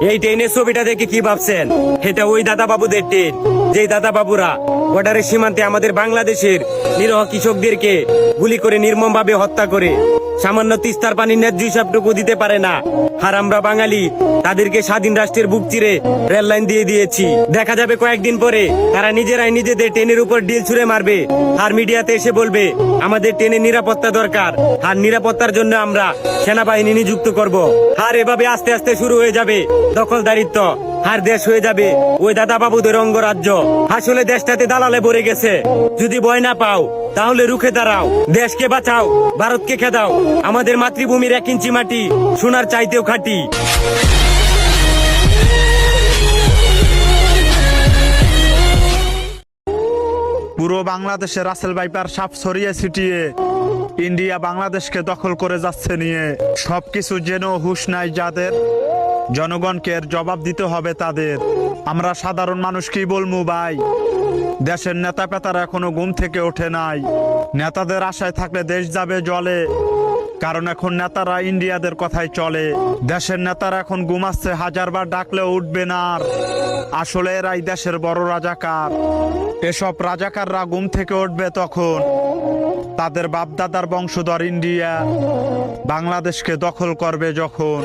এই ট্রেনের ছবিটা দেখে কি ভাবছেন? এটা ওই দাদা বাবুদের ট্রেন যে দাদা বাবুরা বর্ডারের সীমান্তে আমাদের বাংলাদেশের নিরহ কৃষকদেরকে গুলি করে নির্মম ভাবে হত্যা করে। সামান্য তিস্তার পানি ন্যায্য হিসাবটুকু দিতে পারে না। আর আমরা বাঙালি, তাদেরকে স্বাধীন রাষ্ট্রের বুক চিরে রেল লাইন দিয়ে দিয়েছি। দেখা যাবে কয়েকদিন পরে তারা নিজেরাই নিজেদের ট্রেনের উপর ডিল ছুড়ে মারবে। আর মিডিয়াতে এসে বলবে, আমাদের ট্রেনের নিরাপত্তা দরকার। আর নিরাপত্তার জন্য আমরা সেনাবাহিনী নিযুক্ত করব। আর এভাবে আস্তে আস্তে শুরু হয়ে যাবে দখলদারিত্ব। আর দেশ হয়ে যাবে। ওই দাদা বাবুদের অঙ্গরাজ্য। আসলে দেশটাতে দালালে ভরে গেছে। যদি ভয় না পাও, তাহলে রুখে দাঁড়াও। দেশকে বাঁচাও, ভারতকে খেদাও। আমাদের মাতৃভূমির এক ইঞ্চি মাটি, সোনার চাইতেও খাঁটি। পুরো বাংলাদেশে রাসেল বাইপার সাপ ছড়িয়ে ছিটিয়ে, ইন্ডিয়া বাংলাদেশকে দখল করে যাচ্ছে নিয়ে। সবকিছু যেন হুশ নাই যাদের। জনগণকে এর জবাব দিতে হবে তাদের। আমরা সাধারণ মানুষ কি বলব ভাই? দেশের নেতা পেতারা এখনও ঘুম থেকে ওঠে নাই। নেতাদের আশায় থাকলে দেশ যাবে জলে। কারণ এখন নেতারা ইন্ডিয়াদের কথাই চলে। দেশের নেতারা এখন ঘুমাচ্ছে হাজারবার ডাকলেও উঠবে না আর। আসলে এরাই দেশের বড় রাজাকার। এসব রাজাকাররা ঘুম থেকে উঠবে তখন। তাদের বাপদাদার বংশধর ইন্ডিয়া। বাংলাদেশকে দখল করবে যখন।